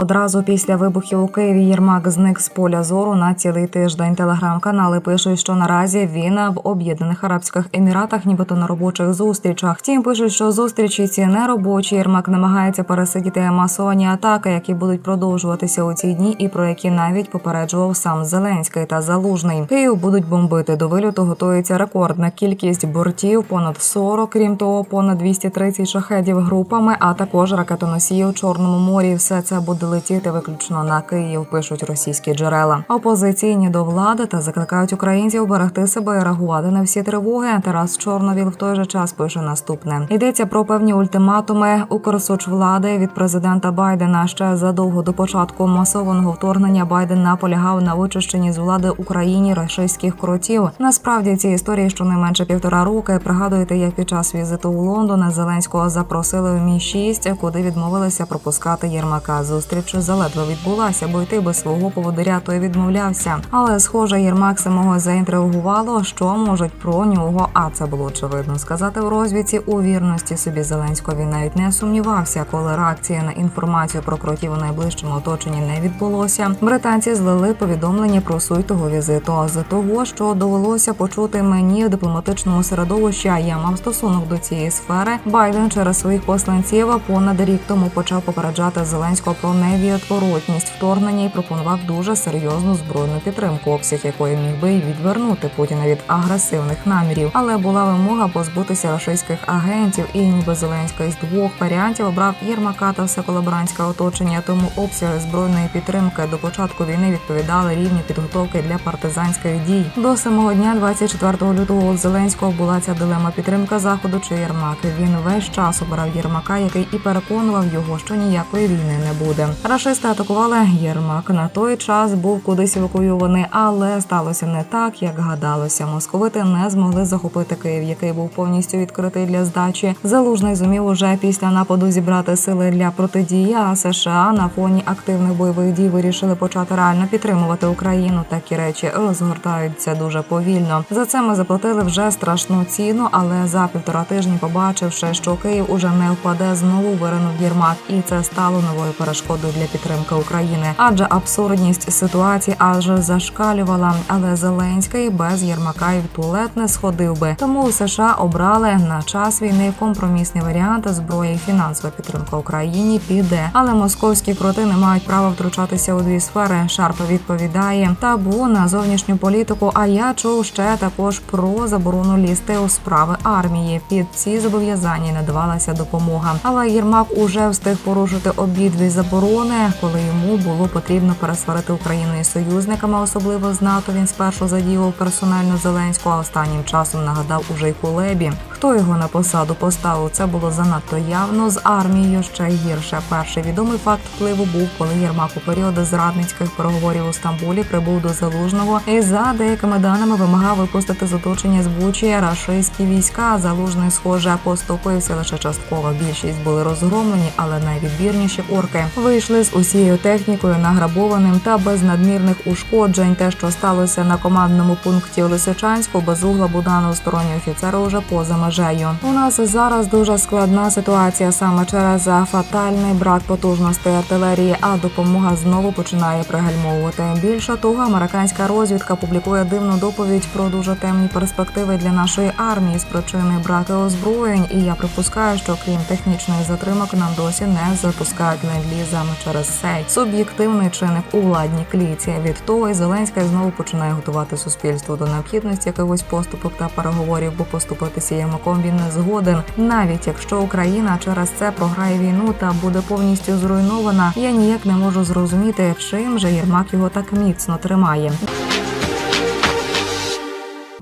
Одразу після вибухів у Києві Єрмак зник з поля зору на цілий тиждень. Телеграм-канали пишуть, що наразі він в Об'єднаних Арабських Еміратах, нібито на робочих зустрічах. Втім, пишуть, що зустрічі ці не робочі. Єрмак намагається пересидіти масовані атаки, які будуть продовжуватися у ці дні, і про які навіть попереджував сам Зеленський та Залужний. Київ будуть бомбити. До вильоту готується рекордна кількість бортів понад 40, крім того, понад 230 шахедів групами, а також ракетоносії у Чорному морі. Все це буде летіти виключно на Київ. Пишуть російські джерела. Опозиційні до влади та закликають українців берегти себе і реагувати на всі тривоги. Тарас Чорновіл в той же час пише наступне: йдеться про певні ультиматуми Укрсоцвлади від президента Байдена. Ще задовго до початку масованого вторгнення Байден наполягав на вичищенні з влади Україні рашистських кротів. Насправді ці історії щонайменше півтора роки. Пригадуєте, як під час візиту у Лондон Зеленського запросили в мі 6 куди відмовилися пропускати Єрмака. Зустріч заледве відбулася, бо йти без свого поводиря той відмовлявся. Але схоже, Єрмак самого заінтригувало, що можуть про нього. А це було очевидно сказати в розвідці у вірності собі Зеленського. Він навіть не сумнівався, коли реакція на інформацію про кротів у найближчому оточенні не відбулося. Британці злили повідомлення про суть того візиту. З того, що довелося почути мені в дипломатичному середовищі, а я мав стосунок до цієї сфери. Байден через своїх посланців понад рік тому почав попереджати Зеленського про невідворотність вторгнення і пропонував дуже серйозну збройну підтримку, обсяг якої міг би й відвернути Путіна від агресивних намірів. Але була вимога позбутися рашистських агентів, і ніби Зеленський з двох варіантів обрав Єрмака та все колаборантське оточення. Тому обсяги збройної підтримки до початку війни відповідали рівню підготовки для партизанських дій. До самого дня, 24 лютого, у Зеленського була ця дилема підтримка заходу чи Єрмак. Він весь час обирав Єрмака, який і переконував його, що ніякої війни не буде. Рашисти атакували Єрмак. На той час був кудись евакуйований, але сталося не так, як гадалося. Московити не змогли захопити Київ, який був повністю відкритий для здачі. Залужний зумів уже після нападу зібрати сили для протидії. А США на фоні активних бойових дій вирішили почати реально підтримувати Україну. Такі речі розгортаються дуже повільно. За це ми заплатили вже страшну ціну, але за півтора тижні, побачивши, що Київ уже не впаде, знову виринув Єрмак, і це стало новою перешкодою для підтримки України. Адже абсурдність ситуації аж зашкалювала. Але Зеленський без Єрмака і в туалет не сходив би. Тому США обрали на час війни компромісний варіант зброї фінансова підтримка Україні піде. Але московські кроти не мають права втручатися у дві сфери. Шарп відповідає табу на зовнішню політику. А я чув ще також про заборону лізти у справи армії. Під ці зобов'язання надавалася допомога. Але Єрмак уже встиг порушити обидві заборони, коли йому було потрібно пересварити Україну із союзниками, особливо з НАТО. Він спершу задіював персонально Зеленського, а останнім часом нагадав уже й Кулебі. Хто його на посаду поставив? Це було занадто явно з армією ще гірше. Перший відомий факт впливу був, коли Єрмак у періоди зрадницьких переговорів у Стамбулі прибув до залужного і за деякими даними вимагав випустити з оточення з Бучі рашистські війська. Залужний, схоже, поступився лише частково. Більшість були розгромлені, але найвідбірніші орки вийшли з усією технікою, награбованим та без надмірних ушкоджень. Те, що сталося на командному пункті у Лисичанську, без угла Буданов сторонні офіцери уже поза межею. У нас зараз дуже складна ситуація саме через фатальний брак потужностей артилерії, а допомога знову починає пригальмовувати. Більше того, американська розвідка публікує дивну доповідь про дуже темні перспективи для нашої армії з причини браку озброєнь. І я припускаю, що крім технічних затримок нам досі не запускають ленд-лізами через цей суб'єктивний чинник у владній кліці. Від того і Зеленська знову починає готувати суспільство до необхідності якихось поступок та переговорів, бо поступитися Єрмаком він не згоден. Навіть якщо Україна через це програє війну та буде повністю зруйнована, я ніяк не можу зрозуміти, чим же Єрмак його так міцно тримає.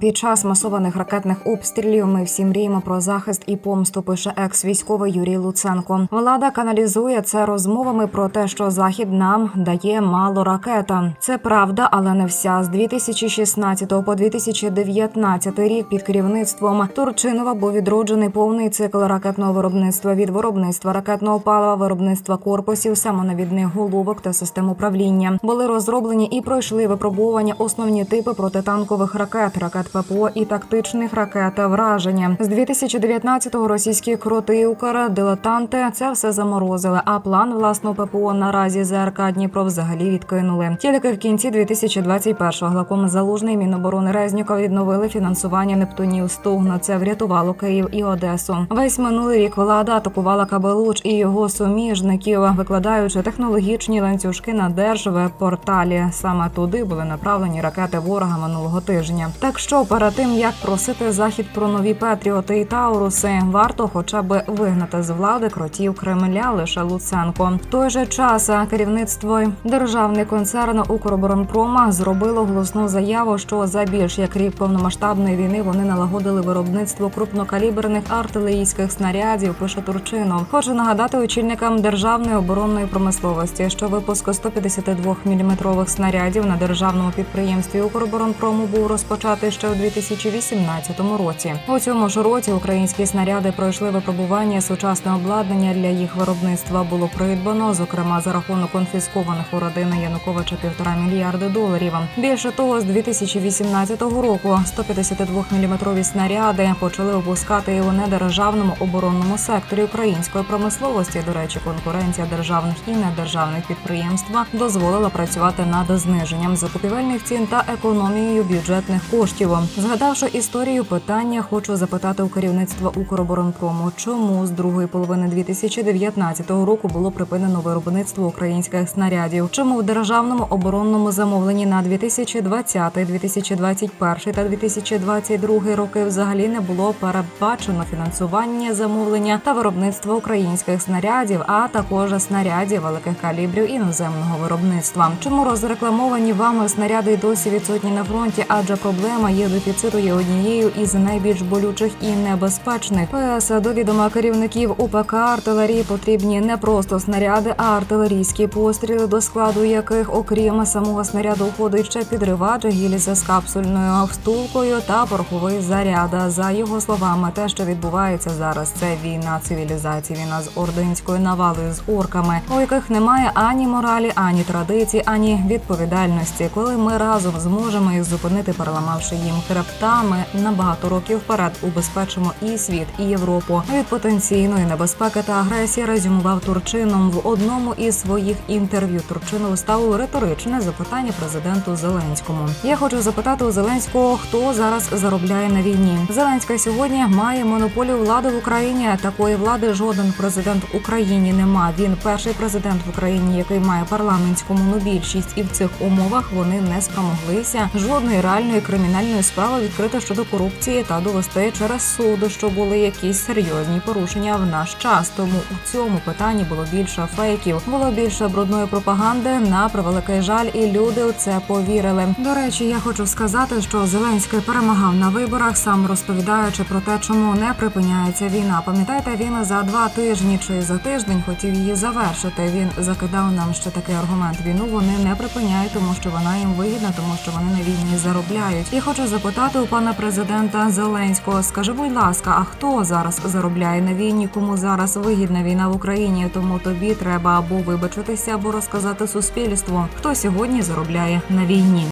Під час масованих ракетних обстрілів ми всі мріємо про захист і помсту. Пише екс-військовий Юрій Луценко. Влада каналізує це розмовами про те, що захід нам дає мало ракета. Це правда, але не вся. З 2016 по 2019 рік під керівництвом Турчинова був відроджений повний цикл ракетного виробництва від виробництва ракетного палива, виробництва корпусів, самонавідних головок та систем управління. Були розроблені і пройшли випробування основні типи протитанкових ракет, ракет ракет ППО і тактичних ракет враження. З 2019-го російські кроти Укр, дилетанти це все заморозили. А план власного ППО наразі ЗРК Дніпро взагалі відкинули. Тільки в кінці 2021-го главком залужний Міноборони Резніков відновили фінансування Нептунів Стугна. Це врятувало Київ і Одесу. Весь минулий рік влада атакувала Кабелуч і його суміжників, викладаючи технологічні ланцюжки на держвеб-порталі. Саме туди були направлені ракети ворога минулого тижня. Так що перед тим як просити захід про нові Петріоти і Тауруси, варто хоча б вигнати з влади кротів Кремля лише Луценко. В той же час керівництво державний концерн Укроборонпрома зробило голосну заяву, що за більш як рік повномасштабної війни вони налагодили виробництво крупнокаліберних артилерійських снарядів. Пише Турчинов. Хочу нагадати очільникам державної оборонної промисловості, що випуск 152 мм снарядів на державному підприємстві Укроборонпрому був розпочатий ще у 2018 році. У цьому ж році українські снаряди пройшли випробування. Сучасне обладнання для їх виробництва було придбано, зокрема за рахунок конфіскованих у родини Януковича півтора мільярди доларів. Більше того, з 2018 року 152 мм снаряди почали випускати і у недержавному оборонному секторі української промисловості. До речі, конкуренція державних і недержавних підприємств дозволила працювати над зниженням закупівельних цін та економією бюджетних коштів. Згадавши історію питання, хочу запитати у керівництва Укроборонпрому, чому з другої половини 2019 року було припинено виробництво українських снарядів? Чому в державному оборонному замовленні на 2020, 2021 та 2022 роки взагалі не було передбачено фінансування замовлення та виробництва українських снарядів, а також снарядів великих калібрів іноземного виробництва? Чому розрекламовані вами снаряди досі відсутні на фронті? Адже проблема є дефіциту є однією із найбільш болючих і небезпечних. ПС до відома керівників УПК артилерії потрібні не просто снаряди, а артилерійські постріли, до складу яких, окрім самого снаряду, входить ще підривач, гільза з капсульною встулкою та пороховий заряд. За його словами, те, що відбувається зараз, це війна цивілізації, війна з ординською навалою з орками, у яких немає ані моралі, ані традицій, ані відповідальності. Коли ми разом зможемо їх зупинити, переламавши їм хребтами на багато років вперед, убезпечимо і світ, і Європу від потенційної небезпеки та агресії. Резюмував Турчином в одному із своїх інтерв'ю. Турчинов ставив риторичне запитання президенту Зеленському. Я хочу запитати у Зеленського, хто зараз заробляє на війні. Зеленська сьогодні має монополію влади в Україні. Такої влади жоден президент в Україні не має. Він перший президент в Україні, який має парламентську монобільшість, і в цих умовах вони не спромоглися жодної реальної кримінальної справи відкрити щодо корупції та довести через суд, що були якісь серйозні порушення в наш час. Тому у цьому питанні було більше фейків, було більше брудної пропаганди. На превеликий жаль, і люди у це повірили. До речі, я хочу сказати, що Зеленський перемагав на виборах, сам розповідаючи про те, чому не припиняється війна. Пам'ятаєте, він за два тижні чи за тиждень хотів її завершити. Він закидав нам ще такий аргумент. Війну вони не припиняють, тому що вона їм вигідна, тому що вони на війні заробляють. Я хочу запитати у пана президента Зеленського. Скажи, будь ласка, а хто зараз заробляє на війні? Кому зараз вигідна війна в Україні? Тому тобі треба або вибачитися, або розказати суспільству, хто сьогодні заробляє на війні.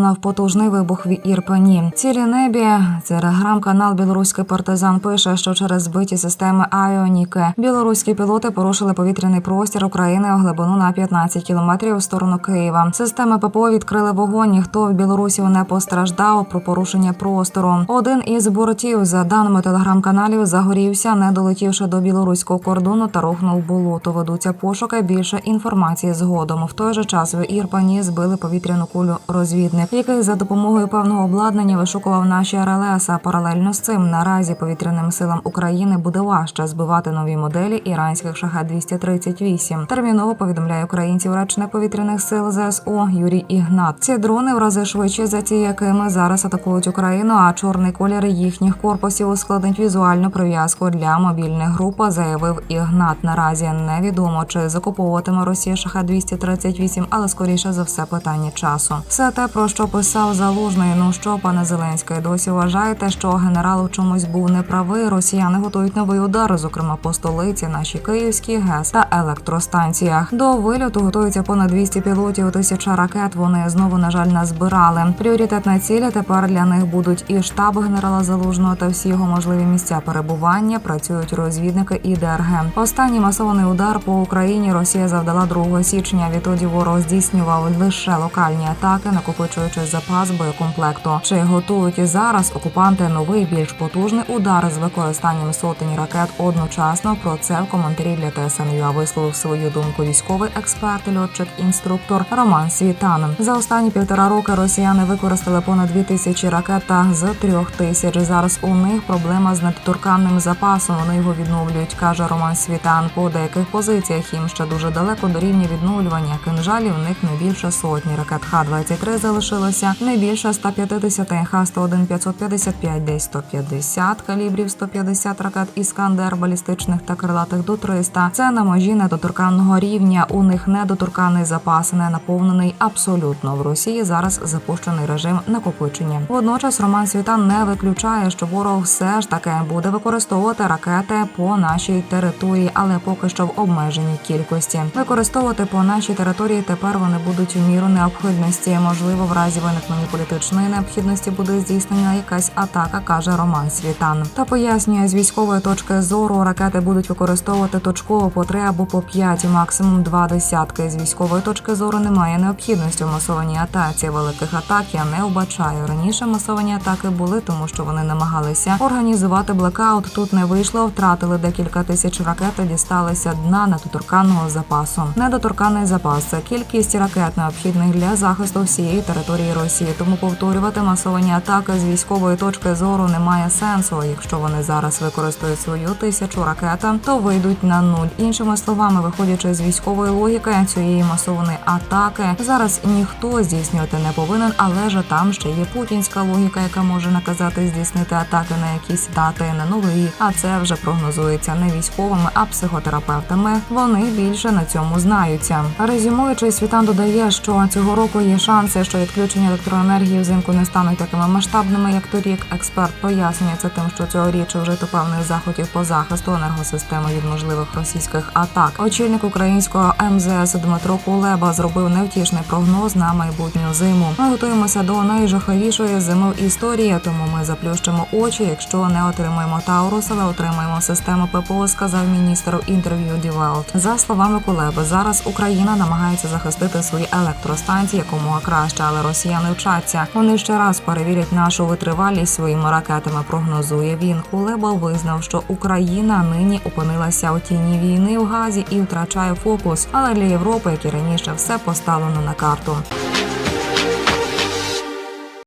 Лунав потужний вибух в Ірпені. Цілі небі. Телеграм-канал Білоруський партизан пише, що через збиті системи Айоніки білоруські пілоти порушили повітряний простір України у глибину на 15 кілометрів в сторону Києва. Системи ППО відкрили вогонь. Ніхто в Білорусі не постраждав про порушення простору. Один із бортів, за даними телеграм-каналів, загорівся, не долетівши до білоруського кордону та рухнув болото. Ведуться пошуки. Більше інформації згодом. В той же час в Ірпені збили повітряну кулю розвідник, який за допомогою певного обладнання вишукував наші РЛС. А паралельно з цим наразі повітряним силам України буде важче збивати нові моделі іранських шахет 238 Терміново повідомляє українців речник повітряних сил ЗСУ Юрій Ігнат. Ці дрони в рази швидше за ті, якими зараз атакують Україну. А чорний колір їхніх корпусів ускладнить візуальну прив'язку для мобільних груп. Заявив Ігнат. Наразі невідомо чи закуповуватиме Росія шахет 238 але скоріше за все питання часу. Все те про що що писав залужний. Ну що, пане Зеленський, досі вважаєте, що генерал у чомусь був неправий? Росіяни готують новий удар, зокрема по столиці, нашій Київській ГЕС та електростанціях. До вильоту готується понад 200 пілотів. Тисяча ракет. Вони знову на жаль назбирали. Пріоритетна ціль тепер для них будуть і штаб генерала Залужного та всі його можливі місця перебування. Працюють розвідники і ДРГ. Останній масований удар по Україні Росія завдала 2 січня. Відтоді ворог здійснював лише локальні атаки, накопичуючи запас боєкомплекту. Чи готують і зараз окупанти новий більш потужний удар з використанням сотень ракет одночасно? Про це в коментарі для ТСНЮА висловив свою думку військовий експерт, льотчик, інструктор Роман Світан. За останні півтора роки росіяни використали понад дві тисячі ракет та з трьох тисяч. Зараз у них проблема з недоторканним запасом. Вони його відновлюють, каже Роман Світан. По деяких позиціях їм ще дуже далеко до рівня відновлювання. Кинжалів в них не більше сотні. Ракет Х-23 залишилося не більше 150, Х-101 555, десь 150 калібрів, 150 ракет Іскандер балістичних та крилатих до 300. Це на межі недоторканного рівня. У них недоторканий запас, не наповнений абсолютно. В Росії зараз запущений режим накопичення. Водночас Роман Світан не виключає, що ворог все ж таки буде використовувати ракети по нашій території, але поки що в обмеженій кількості. Використовувати по нашій території тепер вони будуть у міру необхідності. Можливо, в разі виникнення політичної необхідності буде здійснена якась атака, каже Роман Світан. Та пояснює з військової точки зору ракети будуть використовувати точково по три або по п'ять, максимум два десятки. З військової точки зору немає необхідності в масованій атаці. Великих атак я не вбачаю. Раніше масовані атаки були, тому що вони намагалися організувати блекаут. Тут не вийшло, втратили декілька тисяч ракет і дісталися дна недоторканного запасу. Недоторканий запас це кількість ракет необхідних для захисту всієї території Росії. Тому повторювати масовані атаки з військової точки зору немає сенсу. Якщо вони зараз використають свою тисячу ракет, то вийдуть на нуль. Іншими словами, виходячи з військової логіки цієї масованої атаки, зараз ніхто здійснювати не повинен, але ж там ще є путінська логіка, яка може наказати здійснити атаки на якісь дати на новий. А це вже прогнозується не військовими, а психотерапевтами. Вони більше на цьому знаються. Резюмуючи, світан додає, що цього року є шанси, що відключення електроенергії взимку не стануть такими масштабними, як торік. Експерт пояснює це тим, що цьогоріч вжито певних заходів по захисту енергосистеми від можливих російських атак. Очільник українського МЗС Дмитро Кулеба зробив невтішний прогноз на майбутню зиму. Ми готуємося до найжахливішої зими в історії, тому ми заплющимо очі, якщо не отримаємо Таурус, але отримаємо систему ППО, сказав міністр інтерв'ю Welt. За словами Кулеби, зараз Україна намагається захистити свої електростанції якомога краще, але росіяни вчаться. Вони ще раз перевірять нашу витривалість своїми ракетами. Прогнозує він. Кулеба визнав, що Україна нині опинилася у тіні війни в Газі і втрачає фокус. Але для Європи, як і раніше, все поставлено на карту.